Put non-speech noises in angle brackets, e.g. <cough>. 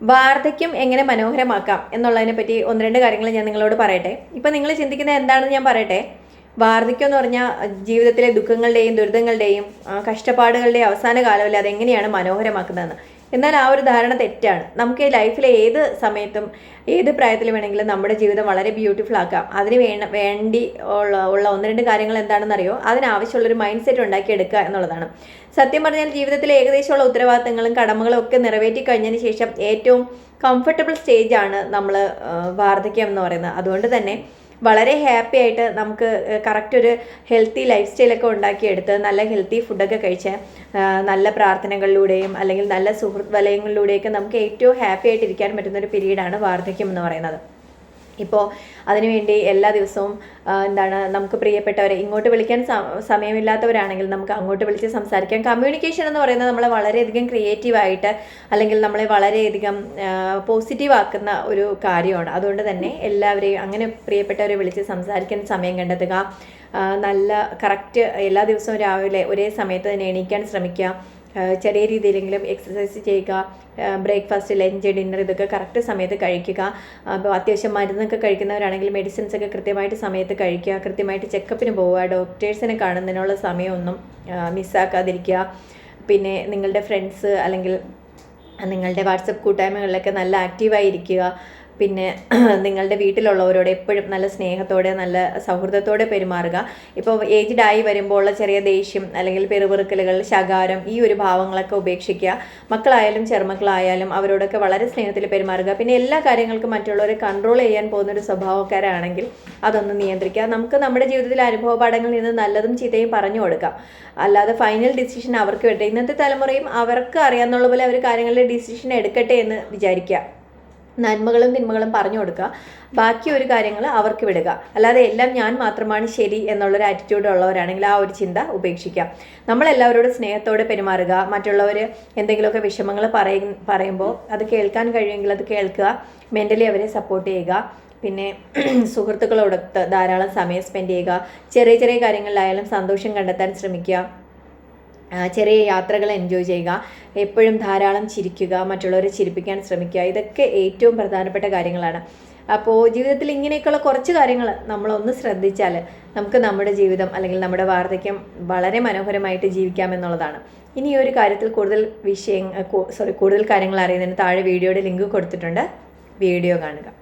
വാർദ്ധക്യം എങ്ങനെ മനോഹരമാക്കാം എന്നുള്ളതിനെ പറ്റി ഒന്ന് രണ്ട് കാര്യങ്ങൾ ഞാൻ നിങ്ങളോട് പറയട്ടെ. ഇപ്പം നിങ്ങൾ ചിന്തിക്കുന്നത് എന്താണെന്ന് ഞാൻ പറയട്ടെ? വാർദ്ധക്യം എന്ന് പറഞ്ഞാൽ ജീവിതത്തിലെ ദുഃഖങ്ങളുടെയും ദുരിതങ്ങളുടെയും കഷ്ടപ്പാടുകളുടെയും അവസാന കാലമല്ലേ അതെങ്ങനെയാണ് മനോഹരമാക്കുന്നതെന്ന്. എന്നാൽ ആ ഒരു ധാരണ തെറ്റാണ്. നമുക്ക് ഈ ലൈഫിലെ ഏത് സമയത്തും ഏത് പ്രായത്തിൽ വേണമെങ്കിലും നമ്മുടെ ജീവിതം വളരെ ബ്യൂട്ടിഫുൾ ആക്കാം. അതിന് വേണ വേണ്ടി ഉള്ള ഉള്ള ഒന്ന് രണ്ട് കാര്യങ്ങൾ എന്താണെന്ന് അറിയോ അതിനാവശ്യമുള്ളൊരു മൈൻഡ് സെറ്റ് ഉണ്ടാക്കി എടുക്കുക എന്നുള്ളതാണ്. സത്യം പറഞ്ഞാൽ ജീവിതത്തിലെ ഏകദേശമുള്ള ഉത്തരവാദിത്തങ്ങളും കടമകളും ഒക്കെ നിറവേറ്റി കഴിഞ്ഞതിന് ശേഷം ഏറ്റവും കംഫർട്ടബിൾ സ്റ്റേജാണ് നമ്മൾ വാർദ്ധക്യം എന്ന് പറയുന്നത്. അതുകൊണ്ട് തന്നെ വളരെ ഹാപ്പി ആയിട്ട് നമുക്ക് കറക്റ്റ് ഒരു ഹെൽത്തി ലൈഫ് സ്റ്റൈലൊക്കെ ഉണ്ടാക്കിയെടുത്ത് നല്ല ഹെൽത്തി ഫുഡൊക്കെ കഴിച്ച് നല്ല പ്രാർത്ഥനകളിലൂടെയും അല്ലെങ്കിൽ നല്ല സുഹൃത്ത് വലയങ്ങളിലൂടെയൊക്കെ നമുക്ക് ഏറ്റവും ഹാപ്പി ആയിട്ട് ഇരിക്കാൻ പറ്റുന്ന ഒരു പീരീഡാണ് വാർദ്ധക്യം എന്ന് പറയുന്നത്. ഇപ്പോൾ അതിനുവേണ്ടി എല്ലാ ദിവസവും എന്താണ് നമുക്ക് പ്രിയപ്പെട്ടവരെ ഇങ്ങോട്ട് വിളിക്കാൻ സമയമില്ലാത്തവരാണെങ്കിൽ നമുക്ക് അങ്ങോട്ട് വിളിച്ച് സംസാരിക്കാം. കമ്മ്യൂണിക്കേഷൻ എന്ന് പറയുന്നത് നമ്മളെ വളരെയധികം ക്രിയേറ്റീവായിട്ട് അല്ലെങ്കിൽ നമ്മളെ വളരെയധികം പോസിറ്റീവ് ആക്കുന്ന ഒരു കാര്യമാണ്. അതുകൊണ്ട് തന്നെ എല്ലാവരെയും അങ്ങനെ പ്രിയപ്പെട്ടവരെ വിളിച്ച് സംസാരിക്കാൻ സമയം കണ്ടെത്തുക. നല്ല കറക്റ്റ് എല്ലാ ദിവസവും രാവിലെ ഒരേ സമയത്ത് തന്നെ എണീക്കാൻ ശ്രമിക്കുക. ചെറിയ രീതിയിലെങ്കിലും എക്സസൈസ് ചെയ്യുക ബ്രേക്ക്ഫാസ്റ്റ് ലഞ്ച് ഡിന്നർ ഇതൊക്കെ കറക്റ്റ് സമയത്ത് കഴിക്കുക. അപ്പോൾ അത്യാവശ്യം മരുന്നൊക്കെ കഴിക്കുന്നവരാണെങ്കിൽ മെഡിസിൻസ് ഒക്കെ കൃത്യമായിട്ട് സമയത്ത് കഴിക്കുക കൃത്യമായിട്ട് ചെക്കപ്പിന് പോവുക ഡോക്ടേഴ്സിനെ കാണുന്നതിനുള്ള സമയമൊന്നും മിസ്സാക്കാതിരിക്കുക പിന്നെ നിങ്ങളുടെ ഫ്രണ്ട്സ് അല്ലെങ്കിൽ നിങ്ങളുടെ വാട്സപ്പ് കൂട്ടായ്മകളിലൊക്കെ നല്ല ആക്റ്റീവായി ഇരിക്കുക പിന്നെ <clears throat> നിങ്ങളുടെ വീട്ടിലുള്ളവരോട് എപ്പോഴും നല്ല സ്നേഹത്തോടെ നല്ല സൗഹൃദത്തോടെ പെരുമാറുക. ഇപ്പോൾ ഏജ്ഡ് ആയി വരുമ്പോൾ ഉള്ള ചെറിയ ദേഷ്യം അല്ലെങ്കിൽ പെറുപെറുക്കലുകൾ ശകാരം ഈ ഒരു ഭാവങ്ങളൊക്കെ ഉപേക്ഷിക്കുക. മക്കളായാലും ചെറുമക്കളായാലും അവരോടൊക്കെ വളരെ സ്നേഹത്തിൽ പെരുമാറുക. പിന്നെ എല്ലാ കാര്യങ്ങൾക്കും മറ്റുള്ളവരെ കൺട്രോൾ ചെയ്യാൻ പോകുന്ന ഒരു സ്വഭാവക്കാരാണെങ്കിൽ അതൊന്ന് നിയന്ത്രിക്കുക. നമുക്ക് നമ്മുടെ ജീവിതത്തിലെ അനുഭവ പാഠങ്ങളിൽ നിന്ന് നല്ലതും ചീത്തയും പറഞ്ഞു കൊടുക്കാം. അല്ലാതെ ഫൈനൽ ഡിസിഷൻ അവർക്ക് വിട്ടെ ഇന്നത്തെ തലമുറയും അവർക്ക് അറിയാവുന്ന പോലെ അവർ കാര്യങ്ങളിൽ ഡിസിഷൻ എടുക്കട്ടെ എന്ന് വിചാരിക്കുക. നന്മകളും തിന്മകളും പറഞ്ഞു കൊടുക്കുക. ബാക്കി ഒരു കാര്യങ്ങൾ അവർക്ക് വിടുക. അല്ലാതെ എല്ലാം ഞാൻ മാത്രമാണ് ശരി എന്നുള്ളൊരു ആറ്റിറ്റ്യൂഡ് ഉള്ളവരാണെങ്കിൽ ആ ഒരു ചിന്ത ഉപേക്ഷിക്കാം നമ്മളെല്ലാവരോടും സ്നേഹത്തോടെ പെരുമാറുക. മറ്റുള്ളവർ എന്തെങ്കിലുമൊക്കെ വിഷമങ്ങൾ പറയും പറയുമ്പോൾ അത് കേൾക്കാൻ കഴിയുമെങ്കിൽ അത് കേൾക്കുക. മെന്റലി അവരെ സപ്പോർട്ട് ചെയ്യുക. പിന്നെ <clears throat> സുഹൃത്തുക്കളോടൊത്ത് ധാരാളം സമയം സ്പെൻഡ് ചെയ്യുക. ചെറിയ ചെറിയ കാര്യങ്ങളിലായാലും സന്തോഷം കണ്ടെത്താൻ ശ്രമിക്കുക. ചെറിയ യാത്രകൾ എൻജോയ് ചെയ്യുക എപ്പോഴും ധാരാളം ചിരിക്കുക മറ്റുള്ളവരെ ചിരിപ്പിക്കാൻ ശ്രമിക്കുക. ഇതൊക്കെ ഏറ്റവും പ്രധാനപ്പെട്ട കാര്യങ്ങളാണ്. അപ്പോൾ ജീവിതത്തിൽ ഇങ്ങനെയൊക്കെയുള്ള കുറച്ച് കാര്യങ്ങൾ നമ്മളൊന്ന് ശ്രദ്ധിച്ചാൽ നമുക്ക് നമ്മുടെ ജീവിതം അല്ലെങ്കിൽ നമ്മുടെ വാർദ്ധക്യം വളരെ മനോഹരമായിട്ട് ജീവിക്കാമെന്നുള്ളതാണ് ഇനി ഈ ഒരു കാര്യത്തിൽ കൂടുതൽ വിഷയം സോറി കൂടുതൽ കാര്യങ്ങൾ അറിയുന്നതിന് താഴെ വീഡിയോയുടെ ലിങ്ക് കൊടുത്തിട്ടുണ്ട്. വീഡിയോ കാണുക.